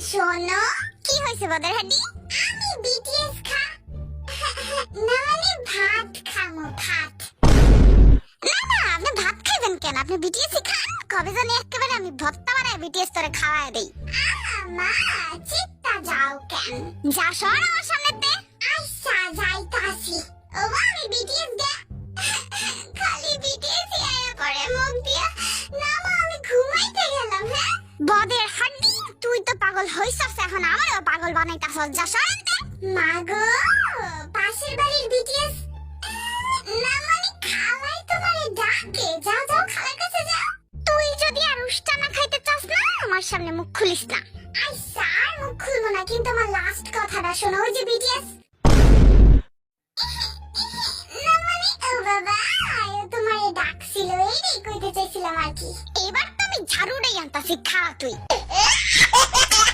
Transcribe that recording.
শোনো, কি হয়েছে বদর হাড্ডি আমি বিটিএস খা না মানে ভাত খামো, ভাত। না না, আপনি ভাত খাইবেন কেন? আপনি বিটিএস খান। কবে জানি একেবারে আমি ভত্তা বানায় বিটিএস তোরে খাওয়ায় দেই। মা, চিত্তা যাও কেন? যা, সর আমার সামনে দে আচ্ছা যাইতাছি ও আমি বিটিএস দে। খালি বিটিএস আয়া পড়ে, মুখ দিয়া। না, মা, আমি ঘুমাইতে গেলাম হ্যাঁ? বদের পাগল হইছস এখন? আমারও পাগল বানাইতাছস যা সরেন দে। মাগো পাশের বাড়ির বিটিএস না মানে খালাই তোমারে ডাকে। যাও যাও খালার কাছে যাও। তুই যদি আর উষ্টা না খাইতে চাস না আমার সামনে মুখ খুলিস না। আচ্ছা আর মুখ খুলবো না কিন্তু আমার লাস্ট কথাটা শোনো ওই যে বিটিএস না মানে ও বাবা তোমারে ডাকছিল এইটাই কইতে চাইছিলাম আর কি। এবার তো আমি ঝাড়ুটাই আনতাছি খা তুই।